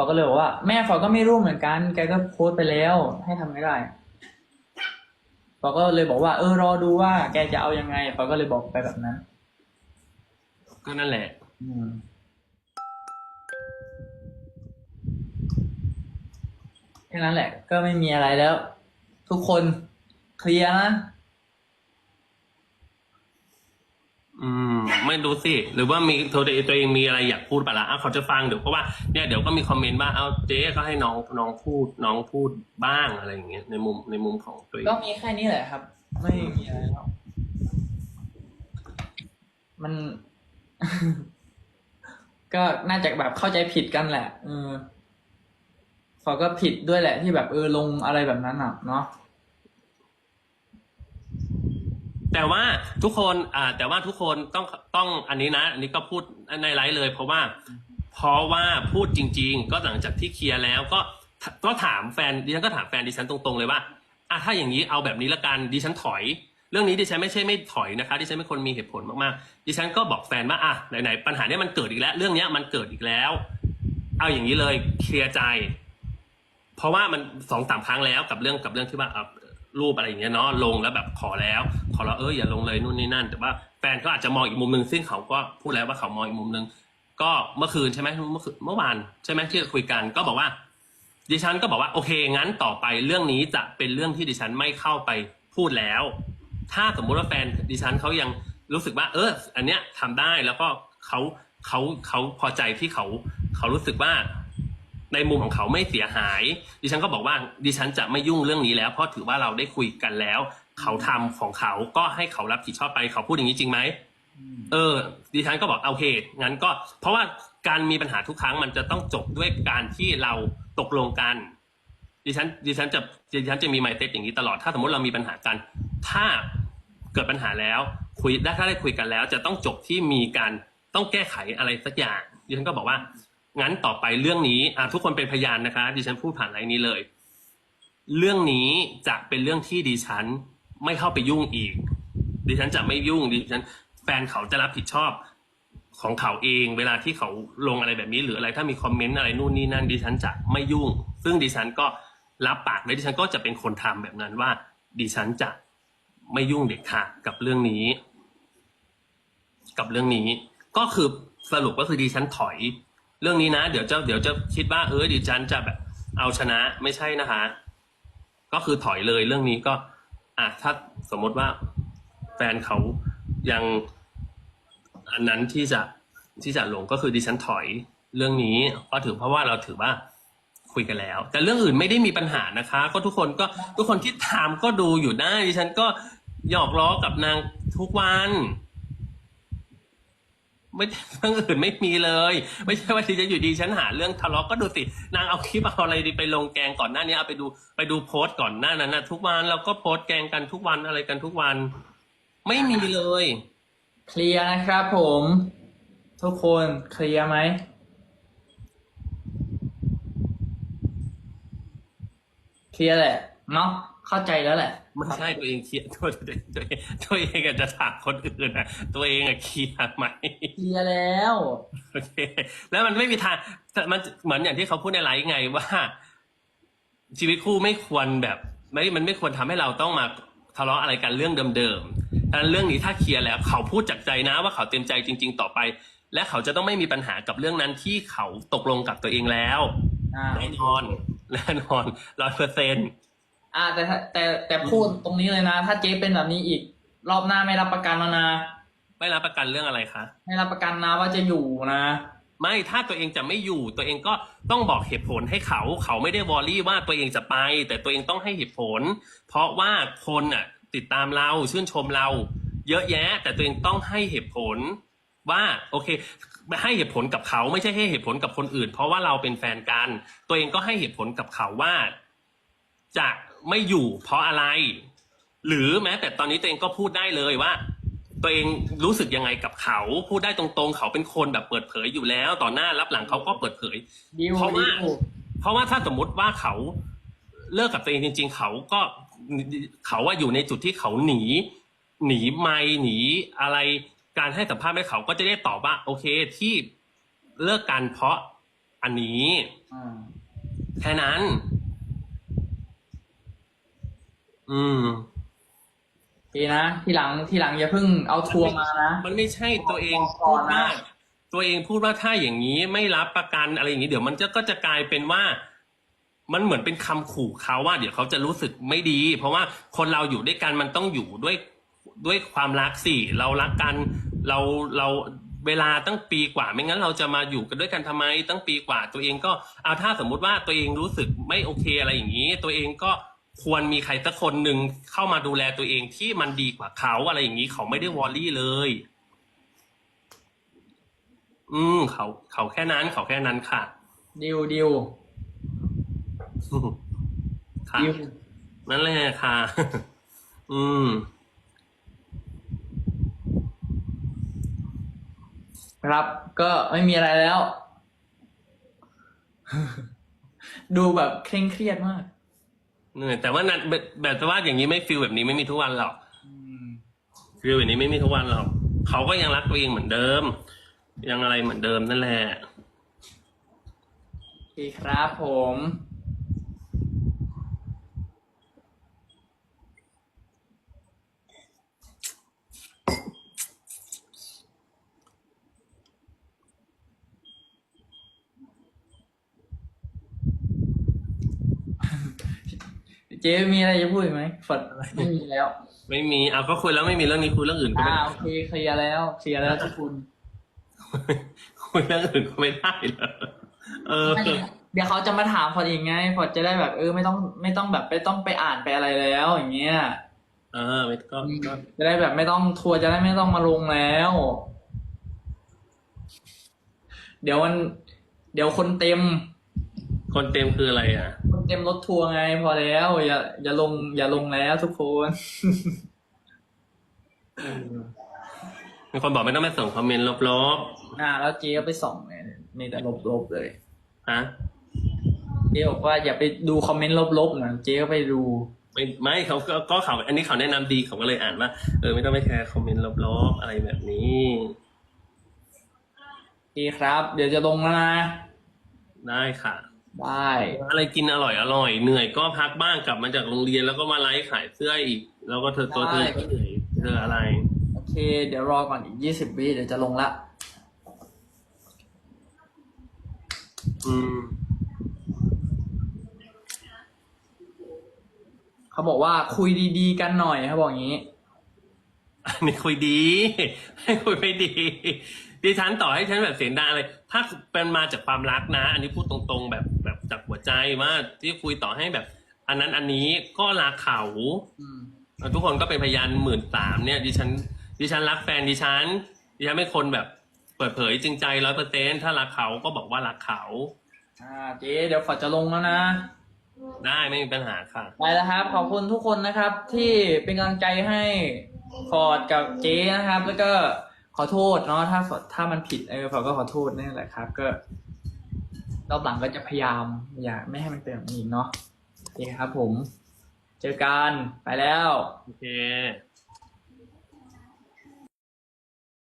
อก็เลยบอกว่า แม่ฟอก็ไม่รู้เหมือนกัน แกก็โพสต์ไปแล้ว ให้ทำไม่ได้ฟอก็เลยบอกว่า เออรอดูว่า แกจะเอายังไงฟอก็เลยบอกไปแบบนั้น ก็นั่นแหละอืมแค่นั้นแหละ ก็ไม่มีอะไรแล้ว ทุกคนเคลียร์นะ อืม ไม่รู้สิ หรือว่ามีตัวเองตัวเองมีอะไรอยากพูดปะละ่ะอะเขาจะฟังเดี๋ยวเพราะว่าเนี่ยเดี๋ยวก็มีคอมเมนต์ว่าเอาเจ๊ก็ให้น้องน้องพูดน้องพูดบ้างอะไรอย่างเงี้ยในมุมในมุมของตัวเองก็มีแค่นี้แหละครับ ไม่มีอะไรแล้วมัน ก็น่าจะแบบเข้าใจผิดกันแหละเออฟอก็ผิดด้วยแหละที่แบบเออลงอะไรแบบนั้นอะเนาะ แต่ว่าทุกคนอ่าแต่ว่าทุกคนต้องต้องอันนี้นะ อันนี้ก็พูดในไลฟ์เลย เพราะว่า เพราะว่าพูดจริง ๆ ก็หลังจากที่เคลียร์แล้วก็ก็ถามแฟนดิฉันก็ถามแฟนดิฉันตรงๆเลยว่าอะถ้าอย่างนี้เอาแบบนี้ละกันดิฉันถอย เรื่องนี้ดิฉันไม่ใช่ไม่ถอยนะคะดิฉันเป็นคนมีเหตุผลมากๆดิฉันก็บอกแฟนว่าอะไหนๆปัญหาเนี้ยมันเกิดอีกแล้ว เรื่องเนี้ยมันเกิดอีกแล้ว เอาอย่างนี้เลยเคลียร์ใจ เพราะว่ามันสองสามครั้งแล้วกับเรื่องกับเรื่องที่ว่าเอา รูปอะไรอย่างเงี้ยเนาะลงแล้วแบบขอแล้ว ขอแล้วเอออย่าลงเลยนู่นนี่นั่น แต่ว่าแฟนก็อาจจะมองอีกมุมหนึ่งซึ่งเขาก็พูดแล้วว่าเขามองอีกมุมหนึ่งก็เมื่อคืนใช่ไหมเมื่อคืนเมื่อวานใช่ไหมที่คุยกันก็บอกว่า ดิฉันก็บอกว่าโอเคงั้นต่อไปเรื่องนี้จะเป็นเรื่องที่ดิฉันไม่เข้าไปพูดแล้ว ถ้าสมมุติว่าแฟนดิฉันเขายังรู้สึกว่า เออ อันเนี้ยทำได้แล้วก็เขาเขาเขาพอใจที่เขาเขารู้สึกว่า ในมุมของเขาไม่เสียหาย ดิฉันก็บอกว่าดิฉันจะไม่ยุ่งเรื่องนี้แล้ว เพราะถือว่าเราได้คุยกันแล้ว เขาทำของเขาก็ให้เขารับผิดชอบไปเขาพูดอย่างนี้จริงไหมเออ ดิฉันก็บอกโอเคงั้นก็ เพราะว่าการมีปัญหาทุกครั้งมันจะต้องจบด้วยการที่เราตกลงกัน ดิฉันดิฉันจะดิฉันจะมีไมเซ็ตอย่างนี้ตลอดถ้าสมมติเรามีปัญหากัน ถ้าเกิดปัญหาแล้วคุยได้ถ้าได้คุยกันแล้ว จะต้องจบที่มีการต้องแก้ไขอะไรสักอย่างดิฉันก็บอกว่า งั้นต่อไปเรื่องนี้อะทุกคนเป็นพยานนะคะ ดิฉันพูดผ่านไลน์นี้เลย เรื่องนี้จะเป็นเรื่องที่ดิฉันไม่เข้าไปยุ่งอีก ดิฉันจะไม่ยุ่งดิฉัน แฟนเขาจะรับผิดชอบของเขาเอง เวลาที่เขาลงอะไรแบบนี้หรืออะไรถ้ามีคอมเมนต์อะไรนู่นนี่นั่นดิฉันจะไม่ยุ่ง ซึ่งดิฉันก็รับปากและดิฉันก็จะเป็นคนทำแบบนั้นว่า ดิฉันจะไม่ยุ่งเด็ดขาดกับเรื่องนี้ กับเรื่องนี้ ก็คือสรุปก็คือดิฉันถอย เรื่องนี้นะ เดี๋ยวจะเดี๋ยวจะคิดว่าเออดิฉันจะแบบเอาชนะไม่ใช่นะคะ ก็คือถอยเลยเรื่องนี้ก็อะถ้าสมมติว่าแฟนเขายังอันนั้นที่จะที่จะลงก็คือดิฉันถอยเรื่องนี้ก็ถือเพราะว่าเราถือว่าคุยกันแล้ว แต่เรื่องอื่นไม่ได้มีปัญหานะคะ ก็ทุกคนก็ทุกคนที่ถามก็ดูอยู่ได้ดิฉันก็หยอกล้อกับนางทุกวัน ไม่เรื่องอื่นไม่มีเลย ไม่ใช่ว่าทีจะอยู่ดีฉันหาเรื่องทะเลาะก็ดูสินางเอาคลิปเอาอะไรดีไปลงแกงก่อนหน้านี้เอาไปดูไปดูโพสต์ก่อนหน้านั้นนะทุกวันเราก็โพสต์แกงกันทุกวันอะไรกันทุกวัน ไม่มีเลย เคลียร์นะครับผม ทุกคนเคลียร์ไหมเคลียร์แหละเนาะ เข้าใจแล้วแหละ ไม่ใช่ตัวเองเคลียร์ตัวตัวตัวเองตัวเองอาจจะถามคนอื่นอะตัวเองอะเคลียร์ไหมเคลียร์แล้วโอเคแล้วมันไม่มีทางแต่มันเหมือนอย่างที่เขาพูดในไลฟ์ไงว่า ชีวิตคู่ไม่ควรแบบไม่มันไม่ควรทำให้เราต้องมาทะเลาะอะไรกันเรื่องเดิมๆดังนั้นเรื่องนี้ถ้าเคลียร์แล้ว เขาพูดจากใจนะว่าเขาเต็มใจจริง ๆ ต่อไป และเขาจะต้องไม่มีปัญหากับเรื่องนั้นที่เขาตกลงกับตัวเองแล้วอ่าแน่นอนแน่นอนร้อยเปอร์เซ็นต์ อ่า แต่ถ้าแต่แต่พูดตรงนี้เลยนะ ถ้าเจ๊เป็นแบบนี้อีก รอบหน้าไม่รับประกันแล้วนะ ไม่รับประกันเรื่องอะไรคะไม่รับประกันนะว่าจะอยู่นะไม่ถ้าตัวเองจะไม่อยู่ตัวเองก็ต้องบอกเหตุผลให้เขา เขาไม่ได้วอรี่ว่าตัวเองจะไป แต่ตัวเองต้องให้เหตุผล เพราะว่าคนอะ ติดตามเราชื่นชมเรา เยอะแยะ แต่ตัวเองต้องให้เหตุผลว่าโอเคให้เหตุผลกับเขาไม่ใช่ให้เหตุผลกับคนอื่น เพราะว่าเราเป็นแฟนกัน ตัวเองก็ให้เหตุผลกับเขาว่า จะ ไม่อยู่เพราะอะไร หรือแม้แต่ตอนนี้ตัวเองก็พูดได้เลยว่า ตัวเองรู้สึกยังไงกับเขา พูดได้ตรงๆ เขาเป็นคนแบบเปิดเผยอยู่แล้ว ต่อหน้ารับหลังเขาก็เปิดเผย ดิวเพราะว่า ดิวเพราะว่าถ้าสมมุติว่าเขาเลิกกับตัวเองจริง ๆ เขาก็เขาว่าอยู่ในจุดที่เขาหนี หนีไม่หนีอะไรการให้สัมภาษณ์ให้เขาก็จะได้ตอบว่า โอเคที่เลิกกันเพราะอันนี้ อ่า แค่นั้น อืมดีนะ ทีหลังทีหลังอย่าเพิ่งเอาทัวร์มานะมันไม่ใช่ตัวเองบอกก่พูอดนนะว่าตัวเองพูดว่าถ้าอย่างนี้ไม่รับประกันอะไรอย่างนี้เดี๋ยวมันจะก็จะกลายเป็นว่า มันเหมือนเป็นคำขู่เขาว่า เดี๋ยวเขาจะรู้สึกไม่ดี เพราะว่าคนเราอยู่ด้วยกันมันต้องอยู่ด้วยด้วยความรักสิเรารักกันเราเราเวลาตั้งปีกว่า ไม่งั้นเราจะมาอยู่กันด้วยกันทำไมตั้งปีกว่า ตัวเองก็เอาถ้าสมมุติว่าตัวเองรู้สึกไม่โอเคอะไรอย่างนี้ ตัวเองก็ ควรมีใครสักคนหนึ่งเข้ามาดูแลตัวเองที่มันดีกว่าเขาอะไรอย่างนี้เขาไม่ได้วอรี่เลย อืมเขา เขาแค่นั้น เขาแค่นั้นค่ะ ดิวดิวค่ะดิวนั่นแหละค่ะ อืมครับก็ไม่มีอะไรแล้ว ดูแบบเคร่งเครียดมาก เหนื่อยแต่ว่านั้นแบบแบบว่าอย่างนี้ไม่ฟิลแบบนี้ไม่มีทุกวันหรอกอืมฟิลแบบนี้ไม่มีทุกวันหรอกเขาก็ยังรักตัวเองเหมือนเดิม ยังอะไรเหมือนเดิมนั่นแหละโอเคครับผม เจ๊มีอะไรจะพูดอีกไหมฝดไม่มีแล้วไม่มีเอาก็คุยแล้วไม่มีเรื่องนี้คุยเรื่องอื่นก็อ่าไม่ได้โอเคเคลียร์แล้วเคลียร์แล้วทุกคนคุยเรื่องอื่นก็ไม่ได้เหรอเออ เดี๋ยวเขาจะมาถามฟอดอีกไงฟอดจะได้แบบเออไม่ต้องไม่ต้องแบบไม่ต้องไปอ่านไปอะไรแล้วอย่างเงี้ยเออไม่ก็ก็จะได้แบบไม่ต้องทัวร์จะได้ไม่ต้องมาลงแล้ว เดี๋ยวมัน เดี๋ยวคนเต็ม คนเต็มคืออะไรอะคน เต็มรถทัวร์ไงพอแล้ว อย่า อย่าลง อย่าลงแล้วทุกคนมีคนบอกไม่ต้องไปส่งคอมเมนต์ลบอ่า แล้วเจ๊ก็ไปส่องเนี่ยมีแต่ลบๆเลยๆฮะเจ๊บอกว่าอย่าไปดูคอมเมนต์ลบๆนะเจ๊ก็ไปดู ไม่ไม่เขาก็ก็เขาอันนี้เขาแนะนำดีเขาก็เลยอ่านว่าเออไม่ต้องไปแคร์คอมเมนต์ลบๆอะไรแบบนี้ดีครับ เดี๋ยวจะลงแล้วนะ ได้ค่ะ ได้อะไรกินอร่อยอร่อยเหนื่อยก็พักบ้างกลับมาจากโรงเรียนแล้วก็มาไลฟ์ขายเสื้ออีก แล้วก็เธอตัวเธอก็เหนื่อยเธออะไร โอเค เดี๋ยวรอก่อนอีกยี่สิบวิเดี๋ยวจะลงละ อืมเขาบอกว่าคุยดีๆกันหน่อยเขาบอกอย่างนี้อันนี้คุยดี ให้คุยไม่ดีดิฉันต่อให้ฉันแบบเสียงดังอะไร ถ้าเป็นมาจากความรักนะ อันนี้พูดตรงๆแบบแบบจากหัวใจว่าที่คุยต่อให้แบบ อันนั้นอันนี้ก็รักเขาอืมทุกคนก็เป็นพยานหมื่นสามเนี่ยดิฉันดิฉันรักแฟนดิฉันดิฉันไม่คนแบบเปิดเผยจริงใจร้อยเปอร์เซ็นถ้ารักเขาก็บอกว่ารักเขาอ่าเจ๊เดี๋ยวฝอดจะลงแล้วนะ ได้ไม่มีปัญหาค่ะไปแล้วครับ ขอบคุณทุกคนนะครับ ที่เป็นกำลังใจให้ฟอร์ดกับเจ๊นะครับ แล้วก็ ขอโทษเนาะถ้าถ้ามันผิดเออฟอร์ดก็ขอโทษนี่แหละครับ ก็รอบหลังก็จะพยายาม อย่าไม่ให้มันเกิดแบบนี้อีกเนาะโอเคครับผม เจอกันไปแล้ว โอเค